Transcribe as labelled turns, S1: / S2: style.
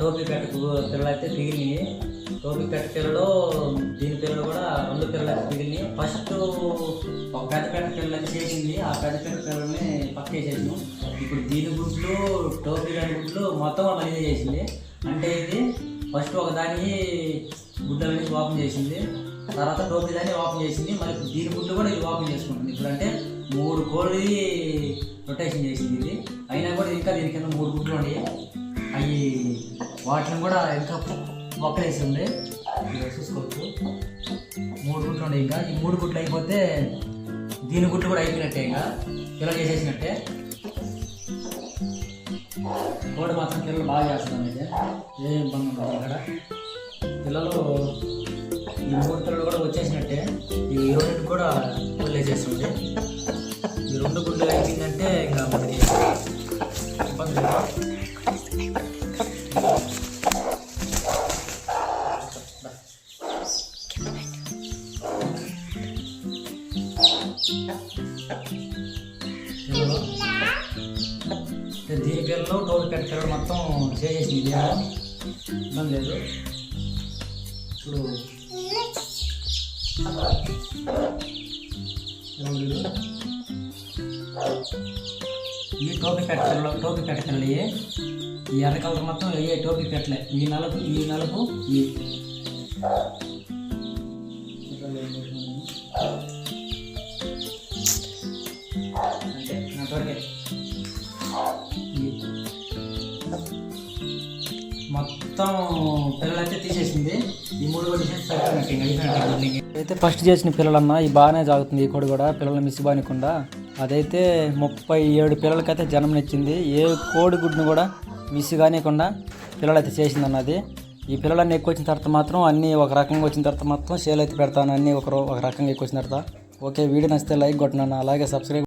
S1: టోపీ పెట్ట పిల్లలు అయితే పిగిలినాయి టోపీ పెట్ట పిల్లలు దీని పిల్లలు కూడా రెండు పిల్లలు అయితే పిగిలినాయి ఫస్ట్ ఒక పెద్ద పెట్ట పిల్లలు అయితే చేసింది. ఆ పెద్ద పెట్ట పిల్లల్ని పక్క చేసాను ఇప్పుడు దీని గుడ్లు టోపీ దాని గుడ్లు మొత్తం మళ్ళీ చేసింది. అంటే ఇది ఫస్ట్ ఒక దాని గుడ్డలని ఓపెన్ చేసింది. తర్వాత టోపీ దాన్ని ఓపెన్ చేసింది. మళ్ళీ దీని గుడ్లు కూడా ఇది ఓపెన్ చేసుకుంటుంది. ఇప్పుడు అంటే మూడు కోళ్ళది రొటేషన్ చేసింది ఇది. అయినా కూడా ఇంకా దీని కింద మూడు గుడ్లు ఉన్నాయి. అవి వాటిని కూడా ఇంకా మొక్కలేసి ఉంది చూసుకోవచ్చు. మూడు గుట్లు ఉన్నాయి ఇంకా. ఈ మూడు గుట్లు అయిపోతే దీని గుట్లు కూడా అయిపోయినట్టే ఇంకా. పిల్లలు చేసేసినట్టే. కోడి మాత్రం పిల్లలు బాగా చేస్తున్నాం అయితే. ఏ ఇబ్బంది ఉండదు ఇక్కడ పిల్లలు ఈ మూడు పిల్లలు కూడా వచ్చేసినట్టే. ఈ రెండు కూడా వదిలేసేస్తుంది ఈ రెండు గుడ్లు అయిపోయిందంటే ఇంకా మనకి ఇబ్బంది లేదు. దీని పిల్లలు టోల్ కట్టారు. మొత్తం చేసేసింది ఇబ్బంది లేదు. ఇప్పుడు ఈ టోపీ కట్టలో టోపీ కట్టకండి. ఈ ఎర్ర కలర్ మొత్తం ఏ టోపీ పెట్టలే. ఈ నలుపు ఈ నలుపు ఈ మొత్తం పిల్లలైతే తీసేసింది. ఈ మూడు అయితే ఫస్ట్ చేసిన పిల్లలన్నా ఈ బాగానే జరుగుతుంది ఈ కోడి కూడా పిల్లలు మిస్ బానికుండా అదైతే ముప్పై ఏడు పిల్లలకైతే జన్మనిచ్చింది. ఏ కోడి గుడ్డును కూడా మిస్ కానివ్వకుండా పిల్లలైతే చేసింది అన్నది ఈ పిల్లలన్నీ ఎక్కువ వచ్చిన తర్వాత మాత్రం అన్నీ ఒక రకంగా వచ్చిన తర్వాత మాత్రం సేల్ అయితే పెడతాను. అన్నీ ఒక ఒక రకంగా ఎక్కువ వచ్చిన తర్వాత. ఓకే వీడియో నచ్చితే లైక్ కొట్టినాను అలాగే సబ్స్క్రైబ్